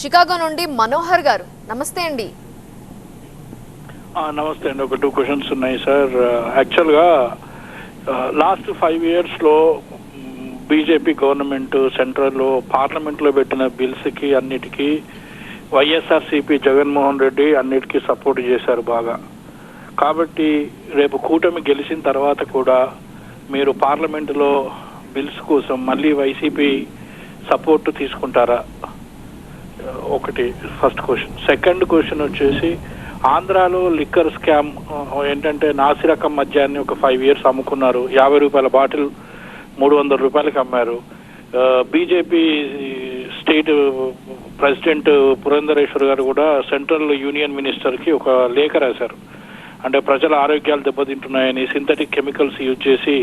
Chicago నుండి మనోహర్ గారు. నమస్తే అండి. నమస్తే అండి. ఒక టూ క్వశ్చన్స్ ఉన్నాయి సార్ యాక్చువల్గా లాస్ట్ ఫైవ్ ఇయర్స్లో బీజేపీ గవర్నమెంట్ సెంట్రల్లో పార్లమెంట్లో పెట్టిన బిల్స్కి అన్నిటికీ వైఎస్ఆర్సీపీ జగన్మోహన్ రెడ్డి అన్నిటికీ సపోర్ట్ చేశారు బాగా. కాబట్టి రేపు కూటమి గెలిచిన తర్వాత కూడా మీరు పార్లమెంటులో బిల్స్ కోసం మళ్ళీ వైసీపీ సపోర్ట్ తీసుకుంటారా? ఒకటి ఫస్ట్ క్వశ్చన్ సెకండ్ క్వశ్చన్ వచ్చేసి ఆంధ్రాలో లిక్కర్ స్కామ్ ఏంటంటే నాసిరకం మద్యాన్ని ఒక ఫైవ్ ఇయర్స్ అమ్ముకున్నారు. యాభై రూపాయల బాటిల్ మూడు వందల రూపాయలకి అమ్మారు. బీజేపీ స్టేట్ ప్రెసిడెంట్ పురంధరేశ్వర్ గారు కూడా సెంట్రల్ యూనియన్ మినిస్టర్కి ఒక లేఖ రాశారు. అంటే ప్రజల ఆరోగ్యాలు దెబ్బతింటున్నాయని సింథటిక్ కెమికల్స్ యూజ్ చేసి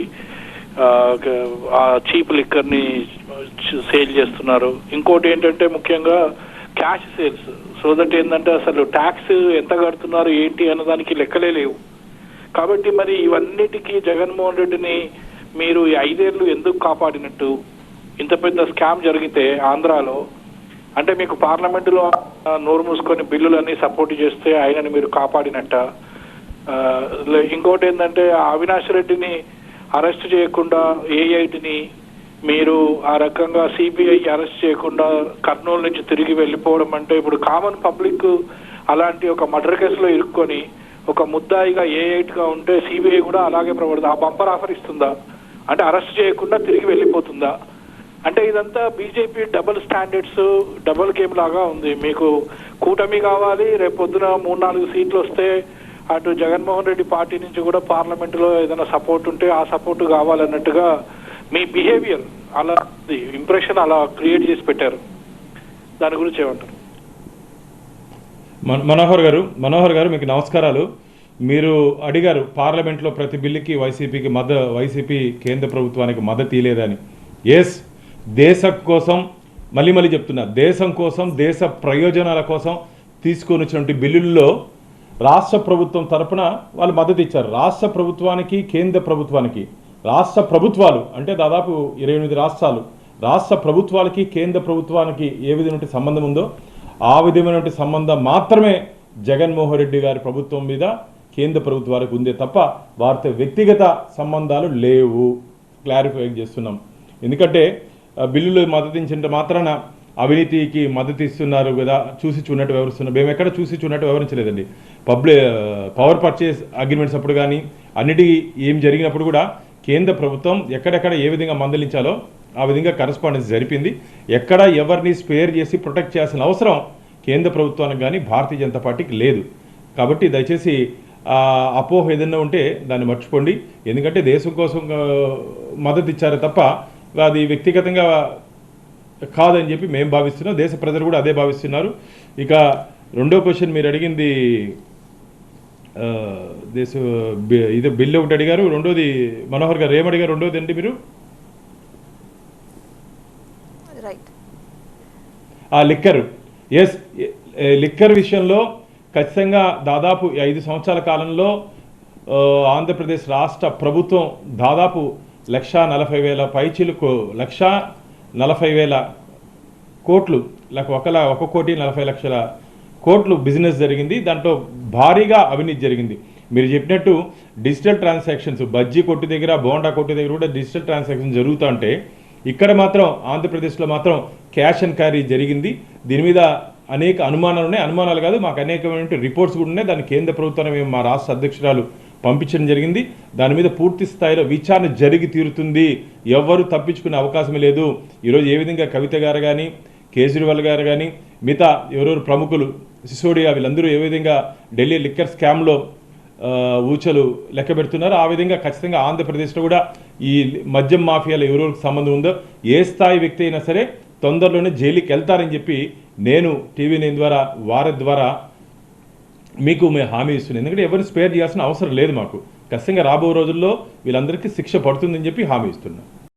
ఆ, చీప్ లిక్కర్ని సేల్ చేస్తున్నారు. ఇంకోటి ఏంటంటే ముఖ్యంగా క్యాష్ సేల్స్. సో దట్ ఏంటంటే అసలు ట్యాక్స్ ఎంత కడుతున్నారు ఏంటి అన్నదానికి లెక్కలే లేవు. కాబట్టి మరి ఇవన్నిటికీ జగన్మోహన్ రెడ్డిని మీరు ఈ ఐదేళ్ళు ఎందుకు కాపాడినట్టు? ఇంత పెద్ద స్కామ్ జరిగితే ఆంధ్రాలో అంటే మీకు పార్లమెంటులో నోరు మూసుకొని బిల్లులన్నీ సపోర్ట్ చేస్తే ఆయనని మీరు కాపాడినట్ట? లే- ఇంకోటి ఏంటంటే అవినాష్ రెడ్డిని అరెస్ట్ చేయకుండా ఏఐటిని మీరు ఆ రకంగా సిబిఐ అరెస్ట్ చేయకుండా కర్నూలు నుంచి తిరిగి వెళ్ళిపోవడం అంటే ఇప్పుడు కామన్ పబ్లిక్ అలాంటి ఒక మర్డర్ కేసులో ఇరుక్కొని ఒక ముద్దాయిగా ఏఐటిగా ఉంటే సిబిఐ కూడా అలాగే ప్రవర్త ఆ బంపర్ ఆఫర్ ఇస్తుందా? అంటే అరెస్ట్ చేయకుండా తిరిగి వెళ్ళిపోతుందా? అంటే ఇదంతా BJP double standards double game లాగా ఉంది. మీకు కూటమి కావాలి రేపు పొద్దున మూడు నాలుగు సీట్లు వస్తే అటు జగన్మోహన్ రెడ్డి పార్టీ నుంచి కూడా పార్లమెంటులో ఏదైనా సపోర్ట్ ఉంటే ఆ సపోర్ట్ కావాలన్నట్టుగా మీ బిహేవియర్ అలా ఇంప్రెషన్ అలా క్రియేట్ చేసి పెట్టారు. దాని గురించి ఏమంటారు? మన- మనోహర్ గారు మనోహర్ గారు మీకు నమస్కారాలు. మీరు అడిగారు పార్లమెంట్లో ప్రతి బిల్లుకి వైసీపీకి మద్ద వైసీపీ కేంద్ర ప్రభుత్వానికి మద్దతు ఇలేదని ఎస్ దేశం కోసం మళ్ళీ మళ్ళీ చెప్తున్నా దేశం కోసం దేశ ప్రయోజనాల కోసం తీసుకొని వచ్చినటువంటి బిల్లుల్లో రాష్ట్ర ప్రభుత్వం తరపున వాళ్ళు మద్దతు ఇచ్చారు. రాష్ట్ర ప్రభుత్వానికి కేంద్ర ప్రభుత్వానికి. రాష్ట్ర ప్రభుత్వాలు అంటే దాదాపు ఇరవై ఎనిమిది రాష్ట్రాలు. రాష్ట్ర ప్రభుత్వాలకి కేంద్ర ప్రభుత్వానికి ఏ విధమైన సంబంధం ఉందో ఆ విధమైనటువంటి సంబంధం మాత్రమే జగన్మోహన్ రెడ్డి గారి ప్రభుత్వం మీద కేంద్ర ప్రభుత్వాలకు ఉందే తప్ప వారితో వ్యక్తిగత సంబంధాలు లేవు. క్లారిఫై చేస్తున్నాం. ఎందుకంటే బిల్లులు మద్దతించినట్టు మాత్రాన అవినీతికి మద్దతు ఇస్తున్నారు కదా చూసి చూడనట్టు వివరిస్తున్నారు మేము ఎక్కడ చూసి చూడనట్టు వివరించలేదండి. పబ్లిక్ పవర్ పర్చేస్ అగ్రిమెంట్స్ అప్పుడు కానీ అన్నిటి ఏం జరిగినప్పుడు కూడా కేంద్ర ప్రభుత్వం ఎక్కడెక్కడ ఏ విధంగా మందలించాలో ఆ విధంగా కరస్పాండెన్స్ జరిపింది. ఎక్కడ ఎవరిని స్పేర్ చేసి ప్రొటెక్ట్ చేయాల్సిన అవసరం కేంద్ర ప్రభుత్వానికి కానీ భారతీయ జనతా పార్టీకి లేదు. కాబట్టి దయచేసి అపోహ ఏదైనా ఉంటే దాన్ని మర్చిపోండి. ఎందుకంటే దేశం కోసం మద్దతు ఇచ్చారు తప్ప అది వ్యక్తిగతంగా కాదని చెప్పి మేము భావిస్తున్నాం. దేశ ప్రజలు కూడా అదే భావిస్తున్నారు. ఇక రెండో క్వశ్చన్ మీరు అడిగింది దేశ ఇది బిల్లు ఒకటి అడిగారు రెండోది మనోహర్ గారు ఏమడిగారు రెండోది ఏంటి మీరు? ఆ లిక్కర్. ఎస్ లిక్కర్ విషయంలో ఖచ్చితంగా దాదాపు ఐదు సంవత్సరాల కాలంలో ఆంధ్రప్రదేశ్ రాష్ట్ర ప్రభుత్వం దాదాపు లక్ష నలభై వేల పైచీలకు లక్ష నలభై వేల కోట్లు లేక ఒక ఒక కోటి నలభై లక్షల కోట్లు బిజినెస్ జరిగింది దాంట్లో భారీగా అవినీతి జరిగింది. మీరు చెప్పినట్టు డిజిటల్ ట్రాన్సాక్షన్స్ బజ్జీ కొట్టు దగ్గర బోండా కొట్టు దగ్గర కూడా డిజిటల్ ట్రాన్సాక్షన్ జరుగుతూ ఉంటే ఇక్కడ మాత్రం ఆంధ్రప్రదేశ్లో మాత్రం క్యాష్ అండ్ క్యారీ జరిగింది. దీని మీద అనేక అనుమానాలు ఉన్నాయి. అనుమానాలు కాదు మాకు అనేకమైన రిపోర్ట్స్ కూడా ఉన్నాయి. దాన్ని కేంద్ర ప్రభుత్వం మేము మా రాష్ట్ర అధ్యక్షురాలు పంపించడం జరిగింది. దాని మీద పూర్తి స్థాయిలో విచారణ జరిగి తీరుతుంది. ఎవ్వరూ తప్పించుకునే అవకాశం లేదు. ఈరోజు ఏ విధంగా కవిత గారు కానీ కేజ్రీవాల్ గారు కానీ మిగతా ఎవరెవరు ప్రముఖులు సిసోడియా వీళ్ళందరూ ఏ విధంగా ఢిల్లీ లిక్కర్ స్కామ్లో ఊచలు లెక్క పెడుతున్నారు ఆ విధంగా ఖచ్చితంగా ఆంధ్రప్రదేశ్లో కూడా ఈ మద్యం మాఫియాలో ఎవరెవరికి సంబంధం ఉందో ఏ స్థాయి వ్యక్తి అయినా సరే తొందరలోనే జైలుకి వెళ్తారని చెప్పి నేను టీవీ నైన్ ద్వారా వారి ద్వారా మీకు మేము హామీ ఇస్తున్నాను ఎందుకంటే ఎవరిని స్పేర్ చేయాల్సిన అవసరం లేదు మాకు. ఖచ్చితంగా రాబో రోజుల్లో వీళ్ళందరికీ శిక్ష పడుతుందని చెప్పి హామీ ఇస్తున్నాను